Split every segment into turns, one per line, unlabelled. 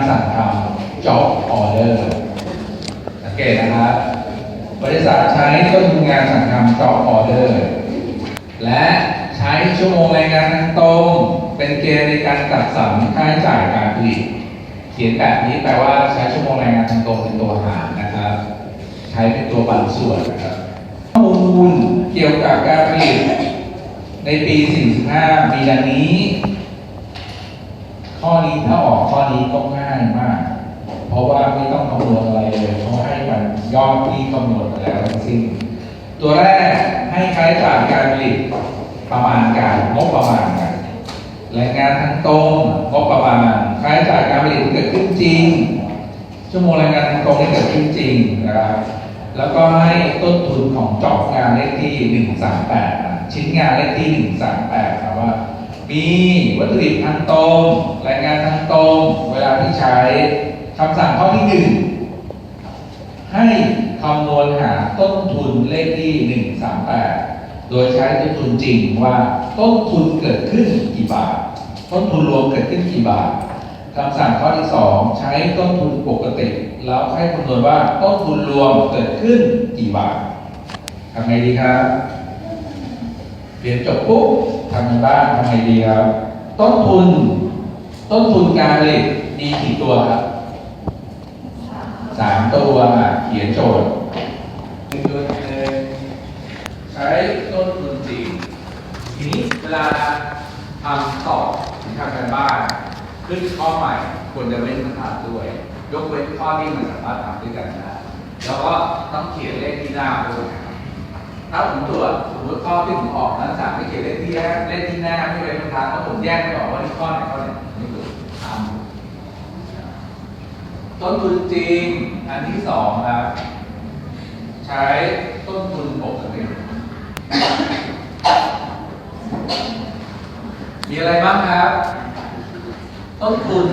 นทุนงานสั่งทำ job order สังเกตนะครับ บริษัทใช้ต้นทุนงานสั่งทำ job order และใช้ชั่วโมงแรงงานทางตรง เป็นเกณฑ์ในการจัดสรรค่าใช้จ่ายการผลิตเขียนแบบนี้แปลว่าใช้ชั่วโมงแรงงานทางตรงเป็นตัวหารนะครับ ใช้เป็นตัวบางส่วนนะครับข้อมูลเกี่ยวกับการผลิตในปี 45 มีดังนี้ ข้อนี้ถ้าออกข้อนี้ก็ง่ายมาก เพราะว่าไม่ต้องคำนวณอะไรเลยเขาให้มันยอดที่คำนวณมาแล้วทั้งสิ้นตัวแรกให้ใช้จ่ายการผลิตประมาณการงบประมาณกันแรงงานทั้งตรงงบประมาณค่าใช้จ่ายการผลิตที่เกิดขึ้นจริง ชั่วโมงแรงงานทั้งตรงที่เกิดขึ้นจริงนะครับแล้วก็ให้ต้นทุนของจอบงานเลขที่ 138นะชิ้นงานเลขที่ 138ครับว่า มีวัตถุดิบทางตรงแรงงานทางตรงเวลาที่ใช้คำสั่งข้อที่หนึ่งให้คำนวณหาต้นทุนเลขที่ 138 โดยใช้ต้นทุนจริงว่าต้นทุนเกิดขึ้นกี่บาท ต้นทุนรวมเกิดขึ้นกี่บาทคำสั่งข้อที่ 2 ใช้ต้นทุนปกติ แล้วให้คำนวณว่าต้นทุนรวมเกิดขึ้นกี่บาททำไงดีครับ เรียนจบปุ๊บทำงานบ้านทำไงดีครับ ต้นทุน ต้นทุนการผลิตมีกี่ตัวครับสามตัวเขียนโจทย์หนึ่งตัวหนึ่งใช้ต้นทุนจริงทีนี้เวลาทำสอบหรือทำการบ้าน ขึ้นข้อใหม่ควรจะเว้นบรรทัดด้วย ยกเว้นข้อที่มันสามารถทำด้วยกันได้แล้วก็ต้องเขียนเลขที่หน้าด้วย ถ้าผมตรวจสมมติข้อที่ผมออกนั้นสามไม่เขียนเลขที่แรกเลขที่หน้าไม่เป็นบรรทัดแล้วผมแยกไม่ออกว่านี่ข้อไหนข้อไหนนี่คือทำต้นทุนจริงอันที่สองครับ ใช้ต้นทุนปกติมีอะไรบ้างครับ ต้นทุน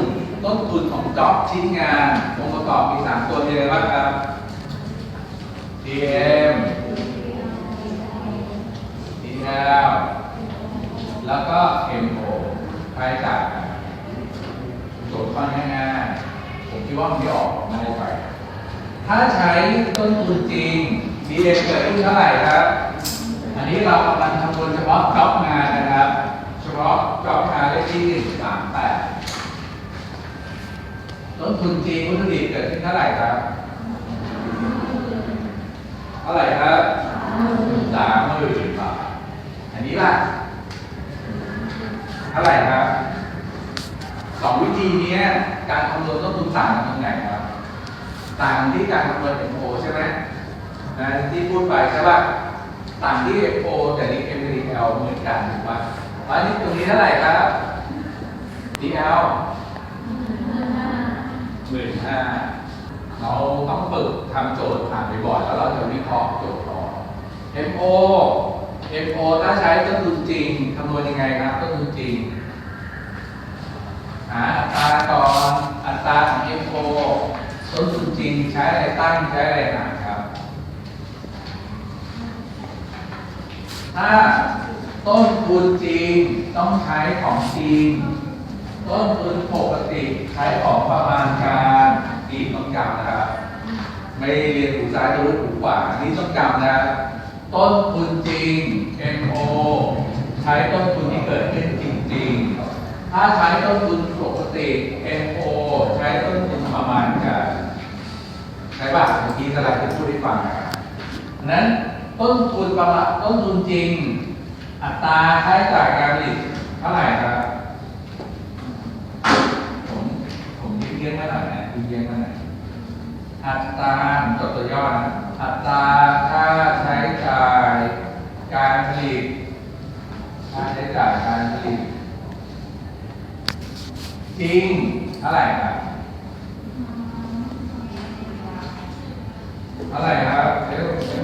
ต้นทุนของจ็อบชิ้นงานองค์ประกอบมีสามตัวมีอะไรบ้างครับ PM แล้ว แล้วก็ MO ใครจ่ายกันโจทย์ข้อง่ายๆผมคิดว่ามันไม่ออกง่ายไป ถ้าใช้ต้นทุนจริง DM เกิดขึ้นเท่าไหร่ครับ อันนี้เรากำลังคำนวณเฉพาะจ็อบงานนะครับ เฉพาะจ็อบงานเลขที่138ต้นทุนจริงวัตถุดิบเกิดขึ้นเท่าไหร่ครับเท่าไหร่ครับสามหมื่นบาทอันนี้ ล่ะเท่าไหร่ครับสองวิธีนี้การคำนวณต้นทุนต่างกันตรงไหนครับ ต่างที่การคำนวณ MO ใช่ไหมนะที่พูดไปใช่ป่ะต่างที่ MO แต่นี่ M กับ DL เหมือนกันถูกป่ะอันนี้ตรงนี้เท่าไหร่ครับ DL หมื่นห้าเราต้องฝึกทำโจทย์ผ่านบ่อยๆแล้วเราจะวิเคราะห์โจทย์ต่อ MO MO ถ้าใช้ต้นทุนจริงคำนวณยังไงครับต้นทุนจริงหาอัตราก่อนอัตราของ MO ต้นทุนจริงใช้อะไรตั้งใช้อะไรหารครับ ถ้าต้นทุนจริงต้องใช้ของจริง ต้นทุนปกติใช้ของประมาณการอีกต้องจำนะครับ ไม่เรียนหูซ้ายจะรู้หูขวาอันนี้ต้องจำนะต้นทุนจริง MO ใช้ต้นทุนที่เกิดขึ้นจริงๆ ถ้าใช้ต้นทุนปกติ MO ใช้ต้นทุนประมาณการใช่ป่ะเมื่อกี้สไลด์ที่พูดให้ฟังนะนั้นต้นทุนประมาณต้นทุนจริง อัตราค่าใช้จ่ายการผลิตเท่าไหร่ครับ ผมผมยืดเยื้องมาหน่อยนะยืดเยื้องมาหน่อยอัตราจดตัวย่อนะอัตราค่า จริงเท่าไหร่ครับเท่าไหร่ครับเร็วเร็ว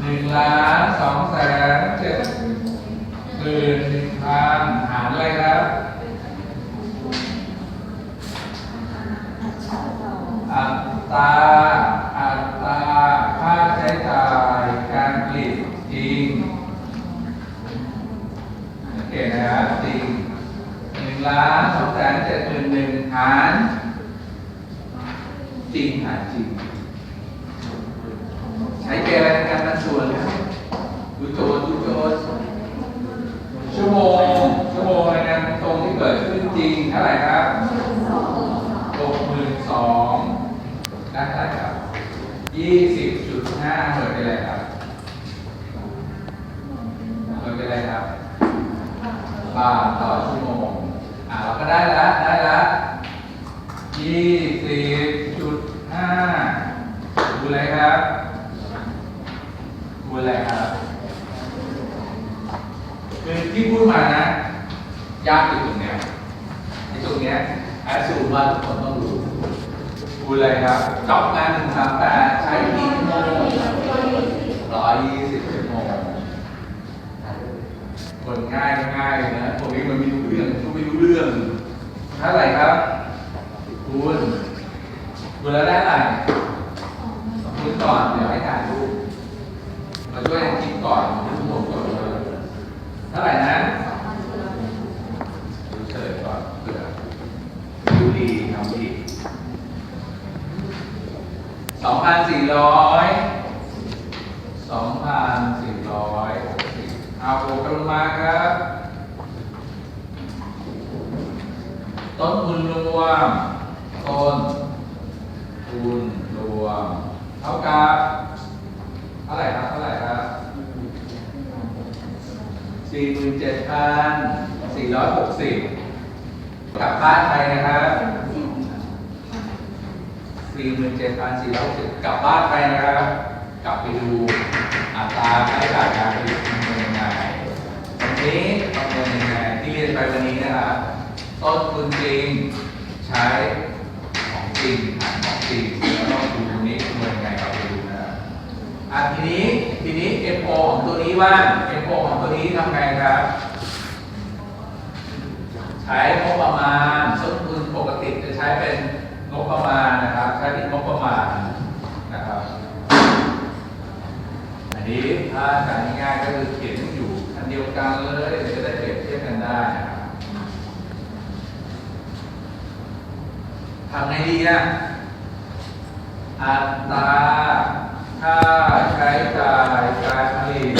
หนึ่งล้านสองแสนเจ็ดหมื่นหนึ่งพันหารอะไรครับอัตราอัตราค่าใช้จ่ายการผลิตจริงโอเคนะครับานสองแสนเจ็ดหมื่นหนึ่งหารจริงหารจริง ใช้เกณฑ์อะไรในการนับส่วนดูโจทย์ดูโจทย์ชั่วโมงชั่วโมงในการตรงที่เกิดขึ้นจริงเท่าไหร่ครับหกหมื่นสองได้เท่าไหร่ครับยี่สิบจุดห้าหน่วยเป็นอะไรครับหน่วยเป็นอะไรครับบาทต่อชั่วโมง อ่าเราก็ได้แล้วได้แล้วยี่สิบจุดห้าดูอะไรครับดูอะไรครับ คือที่พูดมานะ ยากอยู่ตรงเนี้ยในตรงเนี้ย แอดสูว่าทุกคนต้องรู้ดูอะไรครับจอบงานหนึ่งสามแปดใช้กี่ชั่วโมงร้อยยี่สิบชั่วโมงคนง่ายก็ง่ายนะพวกนี้มันไม่รู้เรื่องก็ไม่รู้เรื่องเท่าไหร่ครับคุณคุณแล้วได้อะไรคุณก่อนเดี๋ยวให้ถ่ายรูปมาช่วยกันคิดก่อนเลยเท่าไหร่นะดูเฉลยก่อนเผื่อดูดีทำดีสองพันสี่ ร้อยสองพันสี่ร้อยหกสิบเอาบวกกันลงมาครับ ต้นทุนรวม ต้นทุนรวม เท่ากับเท่าไหร่ครับ เท่าไหร่ครับสี่หมื่นเจ็ดพันสี่ร้อยหกสิบกลับบ้านไปนะครับ สี่หมื่นเจ็ดพันสี่ร้อยหกสิบกลับบ้านไปนะครับ กลับไปดูอัตราค่าใช้จ่ายการผลิตมันเป็นยังไงวันนี้ประเมินยังไงที่เรียนไปวันนี้นะครับต้นทุนจริงใช้ของจริงหารของจริงแล้วก็ดูตรงนี้ประเมินยังไงเราไปดูนะครับอะทีนี้ทีนี้ FO ของตัวนี้ว่า FO ของตัวนี้ทำไงครับใช้งบประมาณต้นทุนปกติจะใช้เป็น งบประมาณนะครับใช้เป็นงบประมาณนะครับ อันนี้ถ้าการง่ายๆก็คือเขียนอยู่อันเดียวกันเลยจะได้เปรียบเทียบกันได้นะครับทำไงดีอะอัตราค่าใช้จ่ายการผลิต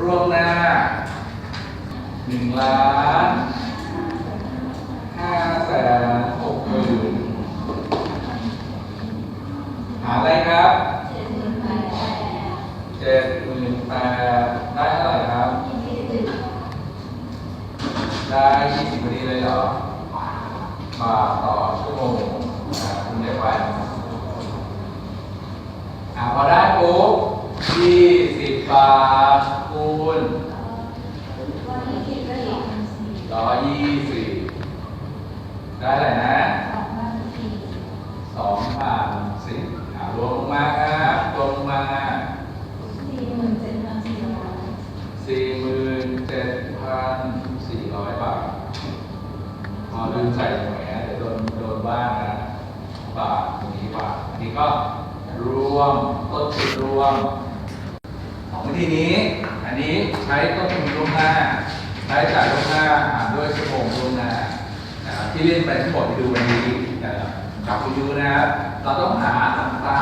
ร่วงหน้าหนึ่งล้านห้าแสนหกหมื่น หาอะไรครับเจ็ดหมื่นแปดได้เท่าไหร่ครับ ได้ยี่สิบนาทีเลยเหรอบาทต่อชั่วโมงคุณได้ไปอ่าพอได้ปุ๊บยี่สิบบาทคูณร้อยยี่สิบได้เลยนะสองพันสิบ อ่ารวลงมาครับรวลงมาสี่หมื่นเจ็ดพันสี่ร้อยบาทพอลืมใส่แหวนะเดี๋ยวโดนโดนบ้างนะบาทตรงนี้บาทอันนี้ก็รวมต้นทุนรวมของวิธีนี้ อันนี้ใช้ต้นทุนล่วงหน้าใช้จ่ายล่วงหน้าหารด้วยชั่วโมงล่วงหน้าที่เล่นไปทั้งหมดที่ดูวันนี้นะครับกลับไปดูนะครับ เราต้องหาอัตรา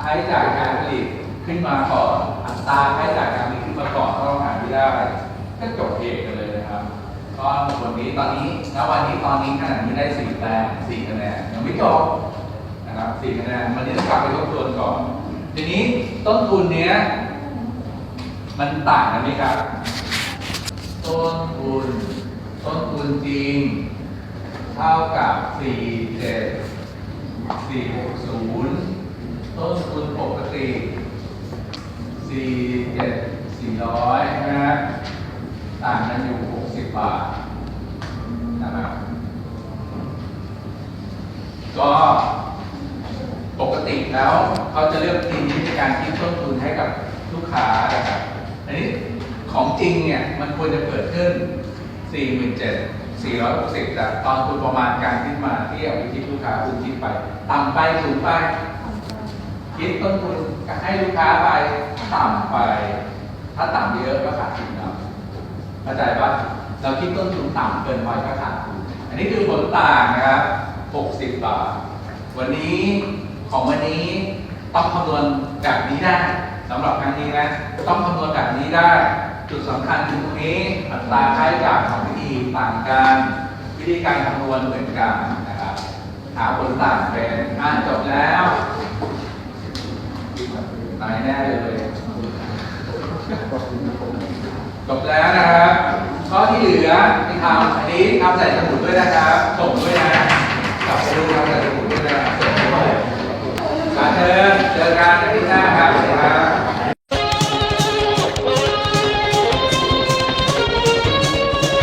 ใช้จ่ายการผลิตขึ้นมาก่อนอัตราใช้จ่ายการผลิตขึ้นมาก่อนถ้าเราหาไม่ได้ก็จบเอกกันเลยนะครับก็วันนี้ตอนนี้ณวันนี้ตอนนี้ขนาดนี้ได้สี่แต้มสี่คะแนนยังไม่จบนะครับสี่คะแนนวันนี้ต้องกลับไปทบทวนก่อน ทีนี้ต้นทุนเนี้ยมันต่างกันไหมครับ ต้นทุน ต้นทุนจริง เท่ากับสี่เจ็ดสี่หกศูนย์ต้นทุนปกติสี่เจ็ดสี่ร้อยนะฮะ ต่างกันอยู่หกสิบบาท นะครับ ก็ปกติแล้วเขาจะเลือกทีนี้ในการคิดต้นทุนให้กับลูกค้านะครับ อันนี้ของจริงเนี่ย มันควรจะเกิดขึ้น 47 460แต่ตอนคุณประมาณการคิดมาที่เอาไปคิดลูกค้าคุณคิดไปต่ำไปสูงไป คิดต้นทุนให้ลูกค้าไปต่ำไป ถ้าต่ำเยอะก็ขาดทุนครับเข้าใจปะเราคิดต้นทุนต่ำเกินไปก็ขาดทุนอันนี้คือผลต่างนะครับ 60 บาท วันนี้ของวันนี้ต้องคำนวณแบบนี้ได้สำหรับครั้งนี้นะ ต้องคำนวณแบบนี้ได้ จุดสำคัญคือตรงนี้อัตราค่าใช้จ่ายของวิ ธีต่างกันวิธีการคำนวณเหมือนกันนะครับ หาผลต่างเป็นอ่านจบแล้วตายแน่เลยจบแล้วนะครับข้อที่เหลือที่ทำอันนี้ทำใส่สมุดด้วยนะครับส่งด้วยนะกลับไปดูทำใส่สมุดด้วยนะส่งด้วยการเชิญเจอกันอาทิตย์ห